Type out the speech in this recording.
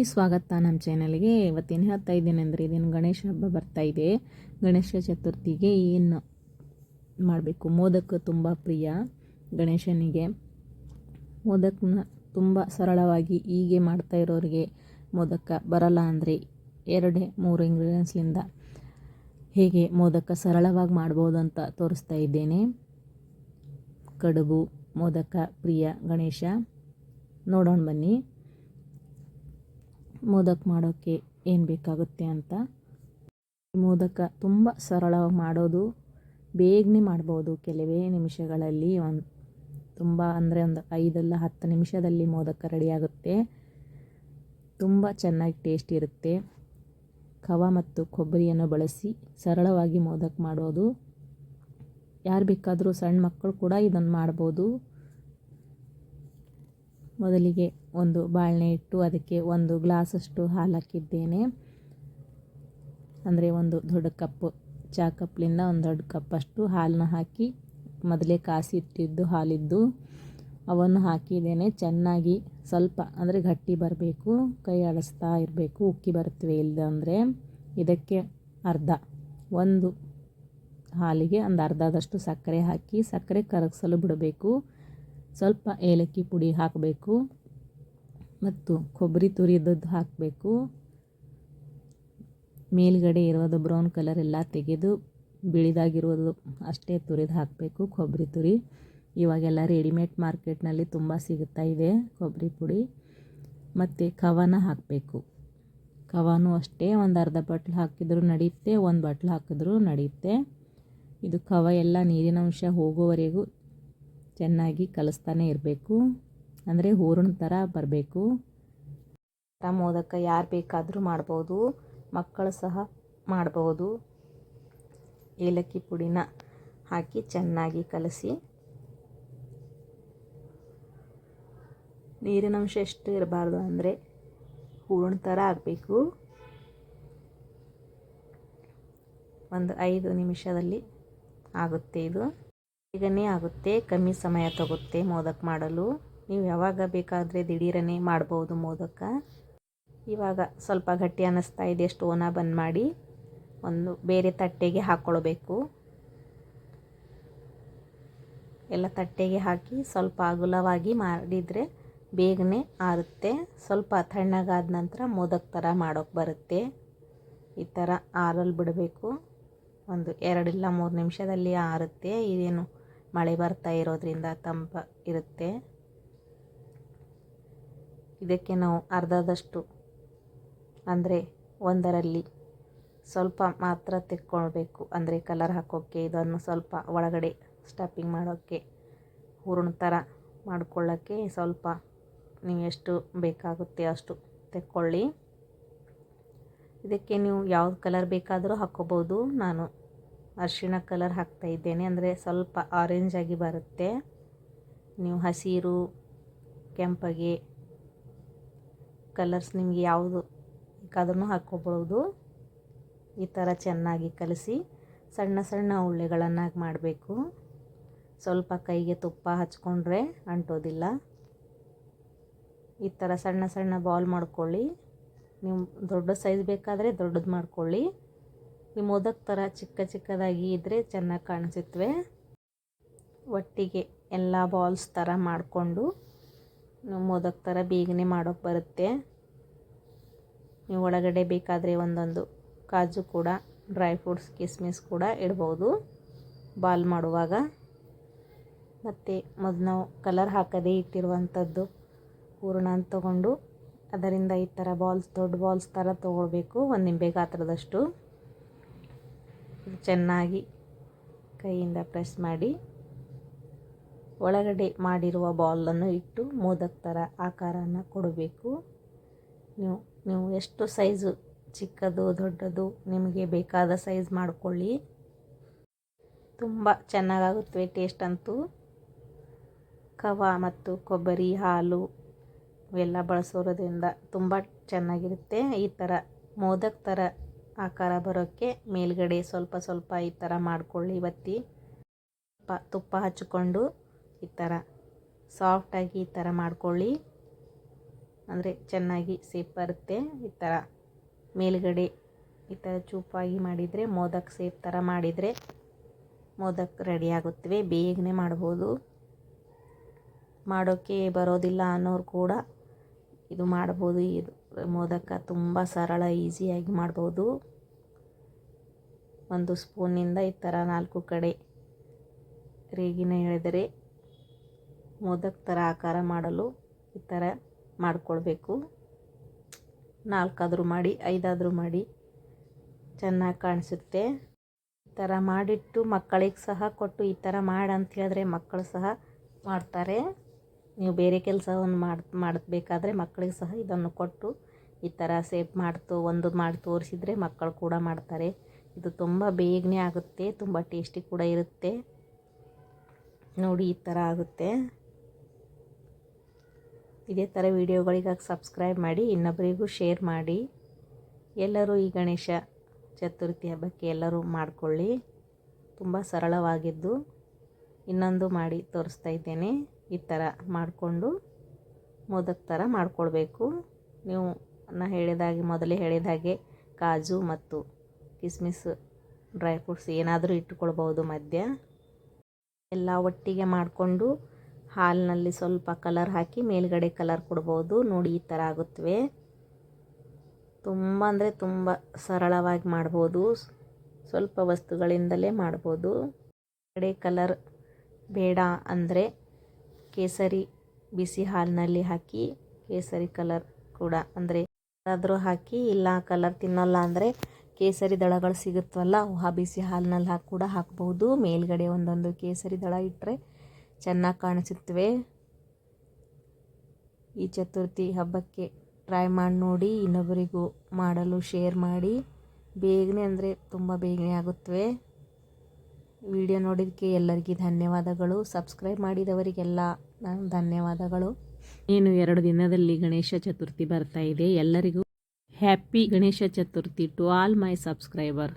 ಸ್ವಾಗತ ನಮ್ಮ ಚಾನಲ್ಗೆ ಇವತ್ತೇನು ಹೇಳ್ತಾ ಇದ್ದೇನೆ ಅಂದರೆ ಇದೇನು ಗಣೇಶ ಹಬ್ಬ ಬರ್ತಾ ಇದೆ. ಗಣೇಶ ಚತುರ್ಥಿಗೆ ಏನು ಮಾಡಬೇಕು? ಮೋದಕ ತುಂಬ ಪ್ರಿಯ ಗಣೇಶನಿಗೆ. ಮೋದಕನ ತುಂಬ ಸರಳವಾಗಿ ಹೀಗೆ ಮಾಡ್ತಾ ಇರೋರಿಗೆ ಮೋದಕ ಬರಲ್ಲ ಅಂದರೆ ಎರಡೇ ಮೂರು ಇಂಗ್ರೀಡಿಯೆಂಟ್ಸ್ಲಿಂದ ಹೇಗೆ ಮೋದಕ ಸರಳವಾಗಿ ಮಾಡ್ಬೋದು ಅಂತ ತೋರಿಸ್ತಾ ಇದ್ದೇನೆ. ಕಡುಬು, ಮೋದಕ ಪ್ರಿಯ ಗಣೇಶ. ನೋಡೋಣ ಬನ್ನಿ. ಮೋದಕ ಮಾಡೋಕ್ಕೆ ಏನು ಬೇಕಾಗುತ್ತೆ ಅಂತ. ಮೋದಕ ತುಂಬ ಸರಳವಾಗಿ ಮಾಡೋದು, ಬೇಗನೆ ಮಾಡ್ಬೋದು. ಕೆಲವೇ ನಿಮಿಷಗಳಲ್ಲಿ ಒಂದು ತುಂಬ ಅಂದರೆ ಒಂದು ಐದಲ್ಲ ಹತ್ತು ನಿಮಿಷದಲ್ಲಿ ಮೋದಕ ರೆಡಿಯಾಗುತ್ತೆ ತುಂಬ ಚೆನ್ನಾಗಿ ಟೇಸ್ಟ್ ಇರುತ್ತೆ. ಖವ ಮತ್ತು ಕೊಬ್ಬರಿಯನ್ನು ಬಳಸಿ ಸರಳವಾಗಿ ಮೋದಕ ಮಾಡೋದು. ಯಾರು ಬೇಕಾದರೂ ಸಣ್ಣ ಮಕ್ಕಳು ಕೂಡ ಇದನ್ನು ಮಾಡ್ಬೋದು. ಮೊದಲಿಗೆ ಒಂದು ಬಾಳೆ ಇಟ್ಟು ಅದಕ್ಕೆ ಒಂದು ಗ್ಲಾಸಷ್ಟು ಹಾಲು ಹಾಕಿದ್ದೇನೆ. ಅಂದರೆ ಒಂದು ದೊಡ್ಡ ಕಪ್ ಚಹಾ ಕಪ್ಲಿಂದ ಒಂದು ದೊಡ್ಡ ಕಪ್ಪಷ್ಟು ಹಾಲನ್ನ ಹಾಕಿ ಮೊದಲೇ ಕಾಸಿ ಇಟ್ಟಿದ್ದು ಹಾಲಿದ್ದು. ಅವನ್ನು ಹಾಕಿದ್ದೇನೆ. ಚೆನ್ನಾಗಿ ಸ್ವಲ್ಪ ಅಂದರೆ ಗಟ್ಟಿ ಬರಬೇಕು, ಕೈ ಆಡಿಸ್ತಾ ಇರಬೇಕು, ಉಕ್ಕಿ ಬರ್ತವೆ ಇಲ್ಲದಂದರೆ ಇದಕ್ಕೆ ಅರ್ಧ, ಒಂದು ಹಾಲಿಗೆ ಒಂದು ಅರ್ಧದಷ್ಟು ಸಕ್ಕರೆ ಹಾಕಿ ಸಕ್ಕರೆ ಕರಗಿಸಲು ಬಿಡಬೇಕು. ಸ್ವಲ್ಪ ಏಲಕ್ಕಿ ಪುಡಿ ಹಾಕಬೇಕು ಮತ್ತು ಕೊಬ್ಬರಿ ತುರಿದದ್ದು ಹಾಕಬೇಕು. ಮೇಲ್ಗಡೆ ಇರೋದು ಬ್ರೌನ್ ಕಲರ್ ಎಲ್ಲ ತೆಗೆದು ಬಿಳಿದಾಗಿರೋದು ಅಷ್ಟೇ ತುರಿದು ಹಾಕಬೇಕು ಕೊಬ್ಬರಿ ತುರಿ. ಇವಾಗೆಲ್ಲ ರೆಡಿಮೇಡ್ ಮಾರ್ಕೆಟ್ನಲ್ಲಿ ತುಂಬ ಸಿಗುತ್ತಾ ಇದೆ ಕೊಬ್ಬರಿ ಪುಡಿ. ಮತ್ತು ಕವನ ಹಾಕಬೇಕು. ಕವಾನು ಅಷ್ಟೇ ಒಂದು ಅರ್ಧ ಬಾಟ್ಲು ಹಾಕಿದರೂ ನಡೆಯುತ್ತೆ ಒಂದು ಬಾಟ್ಲು ಹಾಕಿದ್ರೂ ನಡೆಯುತ್ತೆ ಇದು ಕವ ಎಲ್ಲ ನೀರಿನ ಅಂಶ ಹೋಗೋವರೆಗೂ ಚೆನ್ನಾಗಿ ಕಲಿಸ್ತಾನೆ ಇರಬೇಕು. ಅಂದರೆ ಹೂರಣ ಥರ ಬರಬೇಕು. ಮೋದಕ ಯಾರು ಬೇಕಾದರೂ ಮಾಡ್ಬೋದು. ಮಕ್ಕಳು ಸಹ ಮಾಡ್ಬೋದು. ಏಲಕ್ಕಿ ಪುಡಿನ ಹಾಕಿ ಚೆನ್ನಾಗಿ ಕಲಸಿ. ನೀರಿನ ಅಂಶ ಎಷ್ಟು ಇರಬಾರ್ದು ಅಂದರೆ ಹೂರಣ ಥರ ಆಗಬೇಕು. ಒಂದು ಐದು ನಿಮಿಷದಲ್ಲಿ ಆಗುತ್ತೆ ಇದು. ಬೇಗನೆ ಆಗುತ್ತೆ, ಕಮ್ಮಿ ಸಮಯ ತಗುತ್ತೆ ಮೋದಕ ಮಾಡಲು. ನೀವು ಯಾವಾಗ ಬೇಕಾದರೆ ದಿಢೀರನೇ ಮಾಡ್ಬೋದು ಮೋದಕ. ಇವಾಗ ಸ್ವಲ್ಪ ಗಟ್ಟಿ ಅನ್ನಿಸ್ತಾ ಇದೆ ಸ್ಟೋನ ಬಂದ್ ಮಾಡಿ ಒಂದು ಬೇರೆ ತಟ್ಟೆಗೆ ಹಾಕ್ಕೊಳ್ಬೇಕು ಎಲ್ಲ ತಟ್ಟೆಗೆ ಹಾಕಿ ಸ್ವಲ್ಪ ಅಗುಲವಾಗಿ ಮಾಡಿದರೆ ಬೇಗನೆ ಆರುತ್ತೆ. ಸ್ವಲ್ಪ ತಣ್ಣಗಾದ ನಂತರ ಮೋದಕ ಥರ ಮಾಡೋಕ್ಕೆ ಬರುತ್ತೆ. ಈ ಥರ ಆರಲ್ಲಿ ಬಿಡಬೇಕು. ಒಂದು ಎರಡಿಲ್ಲ ಮೂರು ನಿಮಿಷದಲ್ಲಿ ಆರುತ್ತೆ. ಇದೇನು ಮಳೆ ಬರ್ತಾ ಇರೋದ್ರಿಂದ ತಂಪ ಇರುತ್ತೆ. ಇದಕ್ಕೆ ನಾವು ಅರ್ಧದಷ್ಟು, ಅಂದರೆ ಒಂದರಲ್ಲಿ ಸ್ವಲ್ಪ ಮಾತ್ರ ತೆಕ್ಕೊಳ್ಬೇಕು. ಅಂದರೆ ಕಲರ್ ಹಾಕೋಕ್ಕೆ ಇದನ್ನು ಸ್ವಲ್ಪ ಒಳಗಡೆ ಸ್ಟಫಿಂಗ್ ಮಾಡೋಕ್ಕೆ ಹೂರಣ ಥರ ಮಾಡ್ಕೊಳ್ಳೋಕ್ಕೆ ಸ್ವಲ್ಪ ನೀವು ಎಷ್ಟು ಬೇಕಾಗುತ್ತೆ ಅಷ್ಟು ತೆಕ್ಕೊಳ್ಳಿ. ಇದಕ್ಕೆ ನೀವು ಯಾವ ಕಲರ್ ಬೇಕಾದರೂ ಹಾಕ್ಕೋಬೋದು. ನಾನು ಅರಿಶಿಣ ಕಲರ್ ಹಾಕ್ತಾ ಇದ್ದೇನೆ. ಅಂದರೆ ಸ್ವಲ್ಪ ಆರೆಂಜ್ ಆಗಿ ಬರುತ್ತೆ. ನೀವು ಹಸಿರು, ಕೆಂಪಗೆ ಕಲರ್ಸ್ ನಿಮಗೆ ಯಾವುದು ಬೇಕಾದ್ರೂ ಹಾಕ್ಕೊಬೋದು. ಈ ಥರ ಚೆನ್ನಾಗಿ ಕಲಸಿ ಸಣ್ಣ ಸಣ್ಣ ಉಳ್ಳೆಗಳನ್ನಾಗಿ ಮಾಡಬೇಕು. ಸ್ವಲ್ಪ ಕೈಗೆ ತುಪ್ಪ ಹಚ್ಕೊಂಡ್ರೆ ಅಂಟೋದಿಲ್ಲ. ಈ ಥರ ಸಣ್ಣ ಸಣ್ಣ ಬಾಲ್ ಮಾಡ್ಕೊಳ್ಳಿ. ನೀವು ದೊಡ್ಡ ಸೈಜ್ ಬೇಕಾದರೆ ದೊಡ್ಡದು ಮಾಡ್ಕೊಳ್ಳಿ. ಮೋದಕ ಥರ ಚಿಕ್ಕ ಚಿಕ್ಕದಾಗಿ ಇದ್ದರೆ ಚೆನ್ನಾಗಿ ಕಾಣಿಸುತ್ತವೆ ಒಟ್ಟಿಗೆ ಎಲ್ಲ ಬಾಲ್ಸ್ ಥರ ಮಾಡಿಕೊಂಡು ಮೋದಕ ಥರ ಬೇಗನೆ ಮಾಡೋಕ್ಕೆ ಬರುತ್ತೆ. ನೀವು ಒಳಗಡೆ ಬೇಕಾದರೆ ಒಂದೊಂದು ಕಾಜು ಕೂಡ ಡ್ರೈ ಫ್ರೂಟ್ಸ್ ಕಿಸ್ಮಿಸ್ ಕೂಡ ಇಡ್ಬೋದು. ಬಾಲ್ ಮಾಡುವಾಗ. ಮತ್ತು ಮೊದಲು ನಾವು ಕಲರ್ ಹಾಕದೇ ಇಟ್ಟಿರುವಂಥದ್ದು ಹೂರಣ ತಗೊಂಡು ಅದರಿಂದ ಈ ಥರ ಬಾಲ್ಸ್ ದೊಡ್ಡ ಬಾಲ್ಸ್ ಥರ ತೊಗೊಳ್ಬೇಕು. ಒಂದು ನಿಂಬೆ ಗಾತ್ರದಷ್ಟು ಚೆನ್ನಾಗಿ ಕೈಯಿಂದ ಪ್ರೆಸ್ ಮಾಡಿ ಒಳಗಡೆ ಮಾಡಿರುವ ಬಾಲನ್ನು ಇಟ್ಟು ಮೋದಕ ಥರ ಆಕಾರನ ಕೊಡಬೇಕು. ನೀವು ನೀವು ಎಷ್ಟು ಸೈಜು ಚಿಕ್ಕದು ದೊಡ್ಡದು ನಿಮಗೆ ಬೇಕಾದ ಸೈಜ್ ಮಾಡಿಕೊಳ್ಳಿ. ತುಂಬ ಚೆನ್ನಾಗಾಗುತ್ತವೆ ಟೇಸ್ಟ್ ಅಂತೂ. ಕವ ಮತ್ತು ಕೊಬ್ಬರಿ, ಹಾಲು ಇವೆಲ್ಲ ಬಳಸೋದ್ರಿಂದ ತುಂಬ ಚೆನ್ನಾಗಿರುತ್ತೆ. ಈ ಥರ ಮೋದಕ್ ಥರ ಆಕಾರ ಬರೋಕ್ಕೆ ಮೇಲ್ಗಡೆ ಸ್ವಲ್ಪ ಸ್ವಲ್ಪ ಈ ಥರ ಮಾಡಿಕೊಳ್ಳಿ. ಒತ್ತಿ ತುಪ್ಪ ತುಪ್ಪ ಹಚ್ಚಿಕೊಂಡು ಈ ಥರ ಸಾಫ್ಟಾಗಿ ಈ ಥರ ಮಾಡ್ಕೊಳ್ಳಿ. ಅಂದರೆ ಚೆನ್ನಾಗಿ ಸೇಪ್ ಬರುತ್ತೆ. ಈ ಥರ ಮೇಲುಗಡೆ ಈ ಥರ ಚೂಪಾಗಿ ಮಾಡಿದರೆ, ಮೋದಕ್ ಸೇಪ್ ಥರ ಮಾಡಿದರೆ ಮೋದಕ್ ರೆಡಿ ಆಗುತ್ತವೆ. ಬೇಗನೆ ಮಾಡ್ಬೋದು. ಮಾಡೋಕ್ಕೆ ಬರೋದಿಲ್ಲ ಅನ್ನೋರು ಕೂಡ ಇದು ಮಾಡ್ಬೋದು. ಇದು ಮೋದಕ ತುಂಬ ಸರಳ, ಈಸಿಯಾಗಿ ಮಾಡ್ಬೋದು. ಒಂದು ಸ್ಪೂನಿಂದ ಈ ಥರ ನಾಲ್ಕು ಕಡೆ ರೇಗಿನ ಎಳೆದರೆ ಮೋದಕ ಥರ ಆಕಾರ ಮಾಡಲು ಈ ಥರ ಮಾಡಿಕೊಳ್ಬೇಕು. ನಾಲ್ಕಾದರೂ ಮಾಡಿ, ಐದಾದರೂ ಮಾಡಿ ಚೆನ್ನಾಗಿ ಕಾಣಿಸುತ್ತೆ. ಈ ಥರ ಮಾಡಿಟ್ಟು ಮಕ್ಕಳಿಗೆ ಸಹ ಕೊಟ್ಟು ಈ ಥರ ಮಾಡಿ ಅಂತ ಹೇಳಿದ್ರೆ ಮಕ್ಕಳು ಸಹ ಮಾಡ್ತಾರೆ. ನೀವು ಬೇರೆ ಕೆಲಸವನ್ನು ಮಾಡಿ, ಮಾಡಬೇಕಾದ್ರೆ ಮಕ್ಕಳಿಗೆ ಸಹ ಇದನ್ನು ಕೊಟ್ಟು ಈ ಥರ ಸೇಪ್ ಮಾಡ್ತು, ಒಂದು ಮಾಡಿ ತೋರಿಸಿದರೆ ಮಕ್ಕಳು ಕೂಡ ಮಾಡ್ತಾರೆ. ಇದು ತುಂಬ ಬೇಗನೆ ಆಗುತ್ತೆ, ತುಂಬ ಟೇಸ್ಟಿ ಕೂಡ ಇರುತ್ತೆ. ನೋಡಿ ಈ ಥರ ಆಗುತ್ತೆ. ಇದೇ ಥರ ವೀಡಿಯೋಗಳಿಗಾಗಿ ಸಬ್ಸ್ಕ್ರೈಬ್ ಮಾಡಿ, ಇನ್ನೊಬ್ಬರಿಗೂ ಶೇರ್ ಮಾಡಿ. ಎಲ್ಲರೂ ಈ ಗಣೇಶ ಚತುರ್ಥಿ ಹಬ್ಬಕ್ಕೆ ಎಲ್ಲರೂ ಮಾಡಿಕೊಳ್ಳಿ. ತುಂಬ ಸರಳವಾಗಿದ್ದು. ಇನ್ನೊಂದು ಮಾಡಿ ತೋರಿಸ್ತಾ ಇದ್ದೇನೆ. ಈ ಥರ ಮಾಡಿಕೊಂಡು ಮೋದಕ್ ಥರ ಮಾಡಿಕೊಳ್ಬೇಕು. ನೀವು ನಾ ಹೇಳಿದಾಗೆ ಮೊದಲೇ ಹೇಳಿದಾಗೆ ಕಾಜು ಮತ್ತು ಕಿಸ್ಮಿಸ್, ಡ್ರೈ ಫ್ರೂಟ್ಸ್ ಏನಾದರೂ ಇಟ್ಟುಕೊಳ್ಬೋದು ಮಧ್ಯ. ಎಲ್ಲ ಒಟ್ಟಿಗೆ ಮಾಡಿಕೊಂಡು ಹಾಲಿನಲ್ಲಿ ಸ್ವಲ್ಪ ಕಲರ್ ಹಾಕಿ ಮೇಲ್ಗಡೆ ಕಲರ್ ಕೊಡ್ಬೋದು. ನೋಡಿ, ಈ ಥರ ಆಗುತ್ತವೆ. ತುಂಬ ಅಂದರೆ ತುಂಬ ಸರಳವಾಗಿ ಮಾಡ್ಬೋದು. ಸ್ವಲ್ಪ ವಸ್ತುಗಳಿಂದಲೇ ಮಾಡ್ಬೋದು. ಕಡೆ ಕಲರ್ ಬೇಡ ಅಂದರೆ ಕೇಸರಿ ಬಿಸಿ ಹಾಲಿನಲ್ಲಿ ಹಾಕಿ, ಕೇಸರಿ ಕಲರ್ ಕೂಡ ಅಂದರೆ ಯಾರಾದರೂ ಹಾಕಿ, ಇಲ್ಲ ಕಲರ್ ತಿನ್ನಲ್ಲ ಅಂದರೆ ಕೇಸರಿ ದಳಗಳು ಸಿಗುತ್ತವಲ್ಲ ಆ ಬಿಸಿ ಹಾಲಿನಲ್ಲಿ ಹಾಕಿ ಕೂಡ ಹಾಕ್ಬೋದು ಮೇಲ್ಗಡೆ ಒಂದೊಂದು ಕೇಸರಿ ದಳ ಇಟ್ಟರೆ ಚೆನ್ನಾಗಿ ಕಾಣಿಸುತ್ತವೆ. ಈ ಚತುರ್ಥಿ ಹಬ್ಬಕ್ಕೆ ಟ್ರೈ ಮಾಡಿ ನೋಡಿ, ಇನ್ನೊಬ್ಬರಿಗೂ ಮಾಡಲು ಶೇರ್ ಮಾಡಿ. ಬೇಗನೆ ಅಂದರೆ ತುಂಬ ಬೇಗನೆ ಆಗುತ್ತವೆ. ವಿಡಿಯೋ ನೋಡಿದ್ದಕ್ಕೆ ಎಲ್ಲರಿಗೂ ಧನ್ಯವಾದಗಳು. ಸಬ್ಸ್ಕ್ರೈಬ್ ಮಾಡಿದವರಿಗೆಲ್ಲ ನಾನು ಧನ್ಯವಾದಗಳು. ಏನು ಎರಡು ದಿನದಲ್ಲಿ ಗಣೇಶ ಚತುರ್ಥಿ ಬರ್ತಾ ಇದೆ. ಎಲ್ಲರಿಗೂ happy Ganesha Chaturthi to all my subscriber